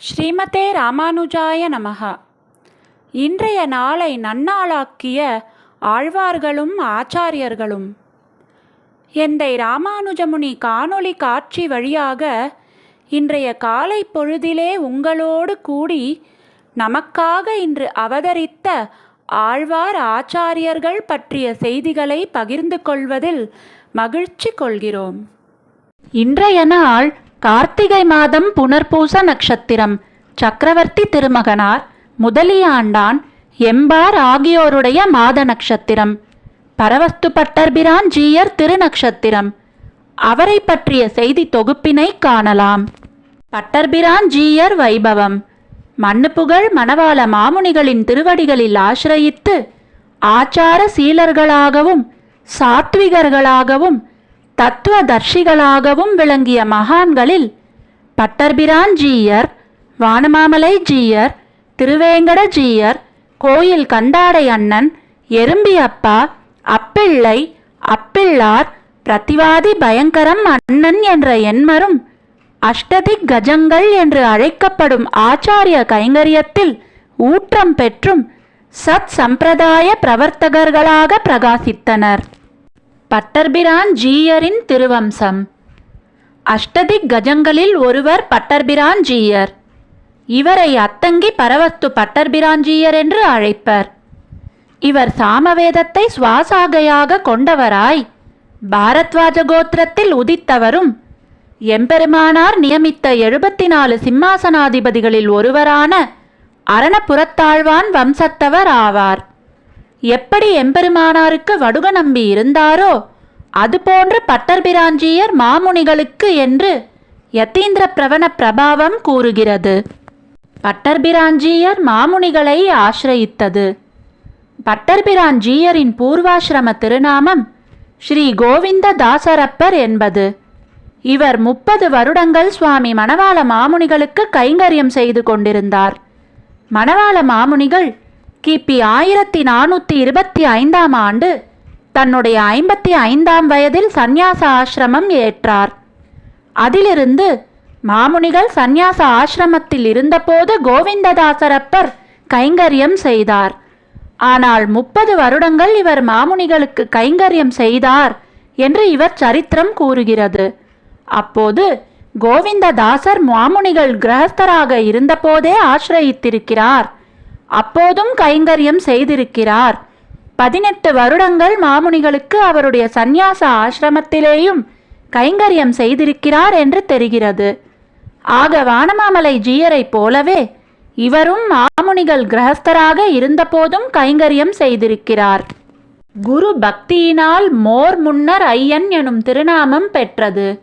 ஸ்ரீமதே ராமானுஜாய நமகா இன்றைய நாளை நன்னாளாக்கிய ஆழ்வார்களும் ஆச்சாரியர்களும். எந்தை ராமானுஜமுனி காணொளி காட்சி வழியாக இன்றைய காலை பொழுதிலே உங்களோடு கூடி நமக்காக இன்று அவதரித்த ஆழ்வார் ஆச்சாரியர்கள் பற்றிய செய்திகளை பகிர்ந்து கொள்வதில் மகிழ்ச்சி கொள்கிறோம். இன்றைய நாள் கார்த்திகை மாதம் புனர்பூச நட்சத்திரம். சக்கரவர்த்தி திருமகனார் முதலியாண்டான் எம்பார் ஆகியோருடைய மாத நட்சத்திரம். பரவஸ்து பட்டர்பிரான் ஜீயர் திருநக்ஷத்திரம் அவரை பற்றிய செய்தி தொகுப்பினை காணலாம். பட்டர்பிரான் ஜீயர் வைபவம். மண்ணுப்புகழ் மணவாள மாமுனிகளின் திருவடிகளில் ஆசிரயித்து ஆச்சார சீலர்களாகவும் சாத்விகர்களாகவும் தத்துவதர்ஷிகளாகவும் விளங்கிய மகான்களில் பட்டர்பிரான் ஜீயர் வானமாமலை ஜீயர் திருவேங்கட ஜீயர் கோயில் கந்தாடை அண்ணன் எறும்பியப்பா அப்பிள்ளை அப்பிள்ளார் பிரதிவாதி பயங்கரம் அண்ணன் என்ற எண்மரும் அஷ்டதிக் கஜங்கள் என்று அழைக்கப்படும் ஆச்சாரிய கைங்கரியத்தில் ஊற்றம் பெற்றும் சத் சம்பிரதாய பிரவர்த்தகர்களாக பிரகாசித்தனர். பட்டர்பிரான் ஜீயரின் திருவம்சம். அஷ்டதிக் கஜங்களில் ஒருவர் பட்டர்பிரான் ஜீயர். இவரை அத்தங்கி பரவஸ்து பட்டர்பிராஞ்சியர் என்று அழைப்பர். இவர் சாமவேதத்தை சுவாசாகையாக கொண்டவராய் பாரத்வாஜ கோத்திரத்தில் உதித்தவரும் எம்பெருமானார் நியமித்த எழுபத்தி நாலு சிம்மாசனாதிபதிகளில் ஒருவரான அரணபுரத்தாழ்வான் வம்சத்தவர் ஆவார். எப்படி எம்பெருமானாருக்கு வடுக நம்பி இருந்தாரோ அதுபோன்று பட்டர்பிராஞ்சியர் மாமுனிகளுக்கு என்று யத்தீந்திர பிரவண பிரபாவம் கூறுகிறது. பட்டர்பிராஞ்சியர் மாமுனிகளை ஆசிரயித்தது. பட்டர்பிராஞ்சியரின் பூர்வாசிரம திருநாமம் ஸ்ரீ கோவிந்த தாசரப்பர் என்பது. இவர் முப்பது வருடங்கள் சுவாமி மணவாள மாமுனிகளுக்கு கைங்கரியம் செய்து கொண்டிருந்தார். மணவாள மாமுனிகள் கிபி ஆயிரத்தி நானூற்றி இருபத்தி ஐந்தாம் ஆண்டு தன்னுடைய ஐம்பத்தி ஐந்தாம் வயதில் சந்நியாச ஆசிரமம் ஏற்றார். அதிலிருந்து மாமுனிகள் சந்நியாச ஆசிரமத்தில் இருந்தபோது கோவிந்ததாசரப்பர் கைங்கரியம் செய்தார். ஆனால் முப்பது வருடங்கள் இவர் மாமுனிகளுக்கு கைங்கரியம் செய்தார் என்று இவர் சரித்திரம் கூறுகிறது. அப்போது கோவிந்ததாசர் மாமுனிகள் கிரகஸ்தராக இருந்தபோதே ஆசிரயித்திருக்கிறார். அப்போதும் கைங்கரியம் செய்திருக்கிறார். பதினெட்டு வருடங்கள் மாமுனிகளுக்கு அவருடைய சந்நியாச ஆசிரமத்திலேயும் கைங்கரியம் செய்திருக்கிறார் என்று தெரிகிறது. ஆக வானமாமலை ஜீயரைப் போலவே இவரும் மாமுனிகள் கிரகஸ்தராக இருந்தபோதும் கைங்கரியம் செய்திருக்கிறார். குரு பக்தியினால் மோர் முன்னர் ஐயன் எனும் திருநாமம் பெற்றது.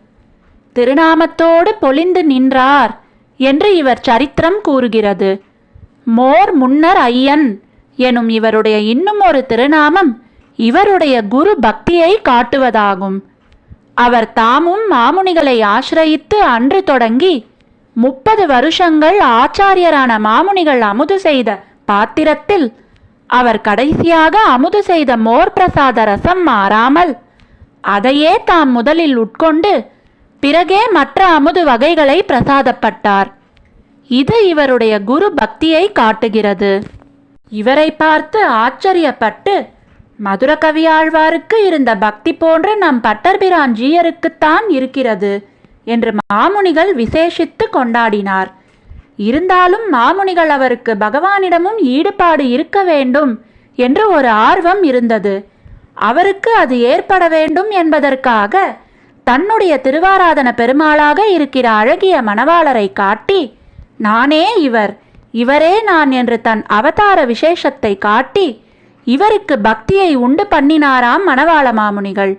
திருநாமத்தோடு பொலிந்து நின்றார் என்று இவர் சரித்திரம் கூறுகிறது. மோர் முன்னர் ஐயன் எனும் இவருடைய இன்னும் ஒரு திருநாமம் இவருடைய குரு பக்தியை காட்டுவதாகும். அவர் தாமும் மாமுனிகளை ஆசிரயித்து அன்று தொடங்கி முப்பது வருஷங்கள் ஆச்சாரியரான மாமுனிகள் அமுது செய்த பாத்திரத்தில் அவர் கடைசியாக அமுது செய்த மோர் பிரசாத ரசம் மாறாமல் அதையே தாம் முதலில் உட்கொண்டு பிறகே மற்ற அமுது வகைகளை பிரசாதப்பட்டார். இது இவருடைய குரு பக்தியை காட்டுகிறது. இவரை பார்த்து ஆச்சரியப்பட்டு மதுர கவியாழ்வாருக்கு இருந்த பக்தி போன்று நம் பட்டர்பிரான் ஜீயருக்குத்தான் இருக்கிறது என்று மாமுனிகள் விசேஷித்து கொண்டாடினார். இருந்தாலும் மாமுனிகள் அவருக்கு பகவானிடமும் ஈடுபாடு இருக்க வேண்டும் என்று ஒரு ஆர்வம் இருந்தது. அவருக்கு அது ஏற்பட வேண்டும் என்பதற்காக தன்னுடைய திருவாராதன பெருமாளாக இருக்கிற அழகிய மணவாளரை காட்டி நானே இவர் இவரே நான் என்று தன் அவதார விசேஷத்தை காட்டி இவருக்கு பக்தியை உண்டு பண்ணினாராம் மணவாள மாமுனிகள்.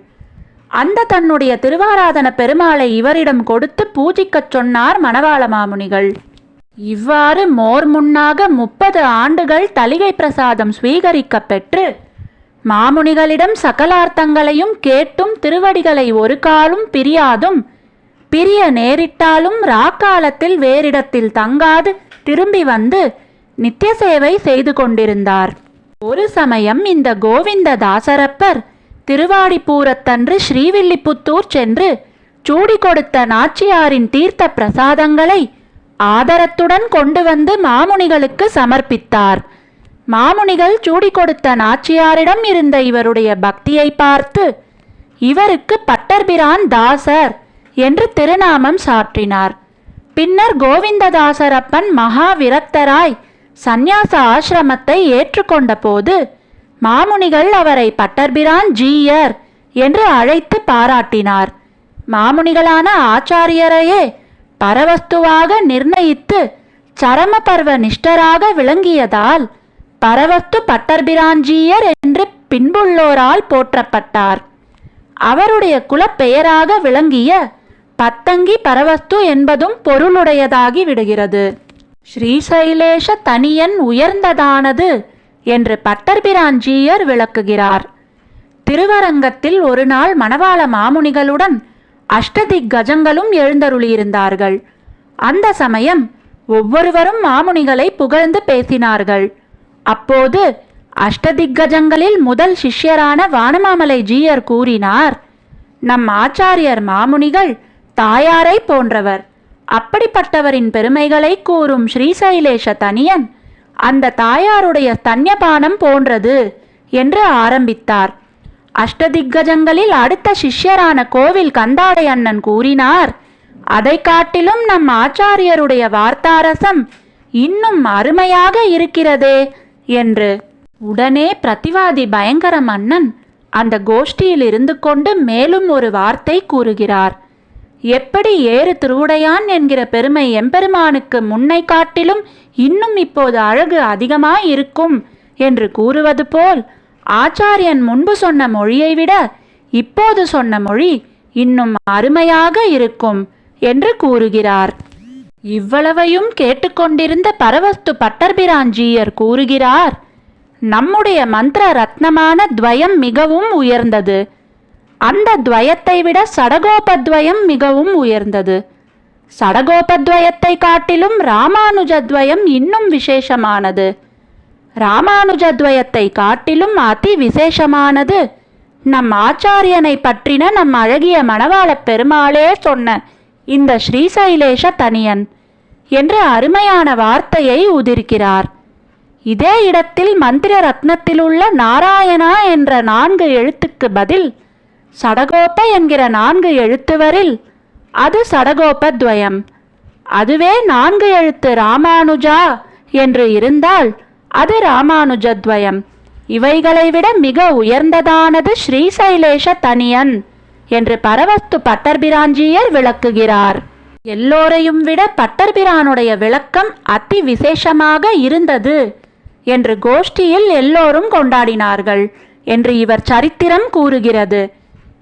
அந்த தன்னுடைய திருவாராதன பெருமாளை இவரிடம் கொடுத்து பூஜிக்கச் சொன்னார் மணவாள மாமுனிகள். இவ்வாறு மோர் முன்னாக முப்பது ஆண்டுகள் தலிகை பிரசாதம் ஸ்வீகரிக்கப் பெற்று மாமுனிகளிடம் சகலார்த்தங்களையும் கேட்டும் திருவடிகளை ஒரு காலும் பிரியாதும். பிரிய நேரிட்டாலும் ராக்காலத்தில் வேறிடத்தில் தங்காது. திரும்பி வந்து நித்திய சேவை செய்து கொண்டிருந்தார். ஒரு சமயம் இந்த கோவிந்த தாசரப்பர் திருவாடிப்பூரத்தன்று ஸ்ரீவில்லிபுத்தூர் சென்று சூடி கொடுத்த நாச்சியாரின் தீர்த்த பிரசாதங்களை ஆதரத்துடன் கொண்டு வந்து மாமுனிகளுக்கு சமர்ப்பித்தார். மாமுனிகள் சூடி கொடுத்த நாச்சியாரிடம் இருந்த இவருடைய பக்தியை பார்த்து இவருக்கு பட்டர்பிரான் தாசர் என்று திருநாமம் சாற்றினார். பின்னர் கோவிந்ததாசரப்பன் மகா விரக்தராய் சந்நியாச ஆசிரமத்தை ஏற்றுக்கொண்ட போது மாமுனிகள் அவரை பட்டர்பிரான் ஜீயர் என்று அழைத்து பாராட்டினார். மாமுனிகளான ஆச்சாரியரையே பரவஸ்துவாக நிர்ணயித்து சரம பர்வ நிஷ்டராக விளங்கியதால் பரவஸ்து பட்டர்பிராஞ்சியர் என்று பின்புள்ளோரால் போற்றப்பட்டார். அவருடைய குலப்பெயராக விளங்கிய பத்தங்கி பரவஸ்து என்பதும் பொருளுடையதாகி விடுகிறது. ஸ்ரீசைலேஷ தனியன் உயர்ந்ததானது என்று பட்டர்பிராஞ்சியர் விளக்குகிறார். திருவரங்கத்தில் ஒரு நாள் மணவாள மாமுனிகளுடன் அஷ்டதிக் கஜங்களும் எழுந்தருளியிருந்தார்கள். அந்த சமயம் ஒவ்வொருவரும் மாமுனிகளை புகழ்ந்து பேசினார்கள். அப்போது அஷ்டதிக்கஜங்களில் முதல் சிஷ்யரான வானமாமலை ஜீயர் கூறினார் நம் ஆச்சாரியர் மாமுனிகள் தாயாரை போன்றவர். அப்படிப்பட்டவரின் பெருமைகளை கூறும் ஸ்ரீசைலேஷ தனியன் அந்த தாயாருடைய தன்யபானம் போன்றது என்று ஆரம்பித்தார். அஷ்டதிக்கஜங்களில் அடுத்த சிஷ்யரான கோவில் கந்தாடை அண்ணன் கூறினார் அதை காட்டிலும் நம் ஆச்சாரியருடைய வார்த்தாரசம் இன்னும் அருமையாக இருக்கிறதே என்று. உடனே பிரதிவாதி பயங்கர மன்னன் அந்த கோஷ்டியில் இருந்து கொண்டு மேலும் ஒரு வார்த்தை கூறுகிறார். எப்படி ஏறு திருவுடையான் என்கிற பெருமை எம்பெருமானுக்கு முன்னை காட்டிலும் இன்னும் இப்போது அழகு அதிகமாய் இருக்கும் என்று கூறுவது போல் ஆச்சாரியன் முன்பு சொன்ன மொழியை விட இப்போது சொன்ன மொழி இன்னும் அருமையாக இருக்கும் என்று கூறுகிறார். இவ்வளவையும் கேட்டுக்கொண்டிருந்த பரவஸ்து பட்டர்பிராஞ்சியர் கூறுகிறார் நம்முடைய மந்திர ரத்னமான துவயம் மிகவும் உயர்ந்தது. அந்த துவயத்தை விட சடகோபத்வயம் மிகவும் உயர்ந்தது. சடகோபத்வயத்தை காட்டிலும் ராமானுஜத்வயம் இன்னும் விசேஷமானது. ராமானுஜத்வயத்தை காட்டிலும் அதி விசேஷமானது. நம் ஆச்சாரியனை பற்றின நம் அழகிய மணவாளப் பெருமாளே சொன்ன இந்த ஸ்ரீசைலேஷ தனியன் என்று அருமையான வார்த்தையை உதிர்க்கிறார். இதே இடத்தில் மந்திர ரத்னத்திலுள்ள நாராயணா என்ற நான்கு எழுத்துக்கு பதில் சடகோப என்கிற நான்கு எழுத்துவரில் அது சடகோபத்வயம். அதுவே நான்கு எழுத்து ராமானுஜா என்று இருந்தால் அது ராமானுஜத்வயம். இவைகளை விட மிக உயர்ந்ததானது ஸ்ரீசைலேஷ தனியன் என்று பரவஸ்து பட்டர்பிராஞ்சியர் விளக்குகிறார். எல்லோரையும் விட பட்டர்பிரானுடைய விளக்கம் அதி விசேஷமாக இருந்தது என்று கோஷ்டியில் எல்லோரும் கொண்டாடினார்கள் என்று இவர் சரித்திரம் கூறுகிறது.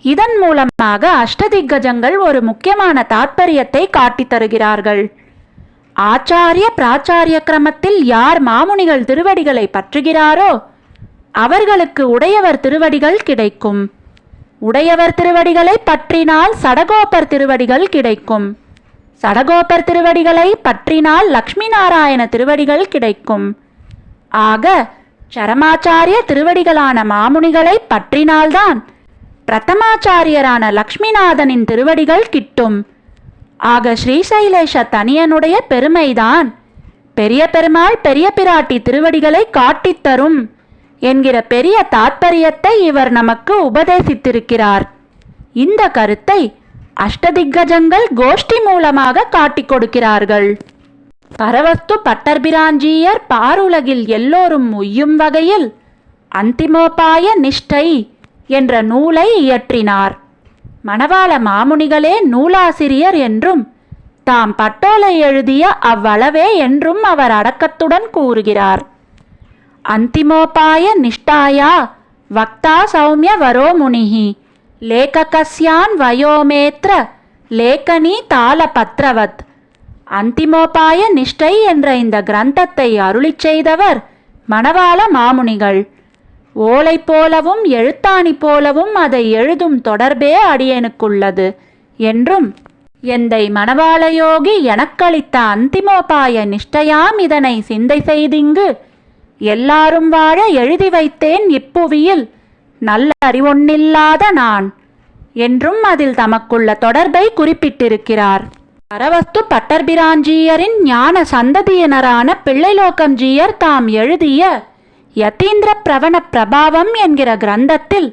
இதன் மூலமாக அஷ்டதிக்கஜங்கள் ஒரு முக்கியமான தாத்பரியத்தை காட்டித் தருகிறார்கள். ஆச்சாரிய பிராச்சாரிய கிரமத்தில் யார் மாமுனிகள் திருவடிகளை பற்றுகிறாரோ அவர்களுக்கு உடையவர் திருவடிகள் கிடைக்கும். உடையவர் திருவடிகளை பற்றினால் சடகோபர் திருவடிகள் கிடைக்கும். சடகோபர் திருவடிகளை பற்றினால் லக்ஷ்மி நாராயண திருவடிகள் கிடைக்கும். ஆக சரமாச்சாரிய திருவடிகளான மாமுனிகளை பற்றினால்தான் பிரதமாச்சாரியரான லக்ஷ்மிநாதனின் திருவடிகள் கிட்டும். ஆக ஸ்ரீசைலேஷ தனியனுடைய பெருமைதான். பெரிய பெருமாள் பெரிய பிராட்டி திருவடிகளை காட்டித் தரும் என்கிற பெரிய தாத்பரியத்தை இவர் நமக்கு உபதேசித்திருக்கிறார். இந்த கருத்தை அஷ்டதிக்கஜங்கள் கோஷ்டி மூலமாக காட்டிக் கொடுக்கிறார்கள். பரவஸ்து பட்டர்பிராஞ்சியர் பாருலகில் எல்லோரும் உய்யும் வகையில் அந்திமோபாய நிஷ்டை என்ற நூலை இயற்றினார். மணவாள மாமுனிகளே நூலாசிரியர் என்றும் தாம் பட்டோலை எழுதிய அவ்வளவே என்றும் அவர் அடக்கத்துடன் கூறுகிறார். அந்திமோபாய நிஷ்டாயா வக்தா சௌமிய வரோ முனிஹி லேககஸ்யான் வயோமேத்ர லேகனி தாளபத்ரவத் அந்திமோபாய நிஷ்டை என்ற இந்த கிரந்தத்தை அருளிச் செய்தவர் மணவாள மாமுனிகள். ஓலை போலவும் எழுத்தாணி போலவும் அதை எழுதும் தொடர்பே அடியனுக்குள்ளது என்றும் எந்தை மணவாளயோகி எனக்களித்த அந்திமோபாய நிஷ்டையாம் இதனை சிந்தை செய்திங்கு. எல்லாரும் வாழ எழுதி வைத்தேன் இப்புவியில். நல்ல அறிவொன்னில்லாத நான் என்றும் அதில் தமக்குள்ள தொடர்பை குறிப்பிட்டிருக்கிறார். பரவஸ்து பட்டர்பிராஞ்சியரின் ஞான சந்ததியினரான பிள்ளைலோக்கம்ஜியர் தாம் எழுதிய யதீந்திர பிரவண பிரபாவம் என்கிற கிரந்தத்தில்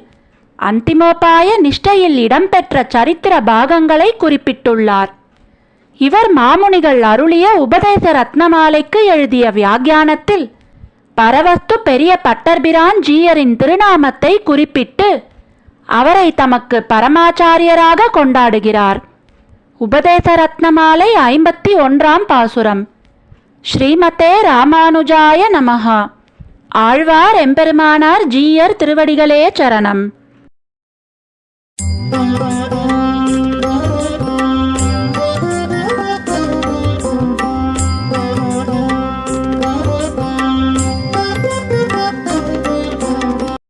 அந்திமோபாய நிஷ்டையில் இடம்பெற்ற சரித்திர பாகங்களை குறிப்பிட்டுள்ளார். இவர் மாமுனிகள் அருளிய உபதேச ரத்னமாலைக்கு எழுதிய வியாக்கியானத்தில் பரவஸ்து பெரிய பட்டர்பிரான் ஜீயரின் திருநாமத்தை குறிப்பிட்டு அவரை தமக்கு பரமாச்சாரியராக கொண்டாடுகிறார். உபதேச ரத்னமாலை ஐம்பத்தி ஒன்றாம் பாசுரம். ஸ்ரீமதே ராமானுஜாய நமஹா. ஆழ்வார் எம்பெருமானார் ஜீயர் திருவடிகளே சரணம். Thank you.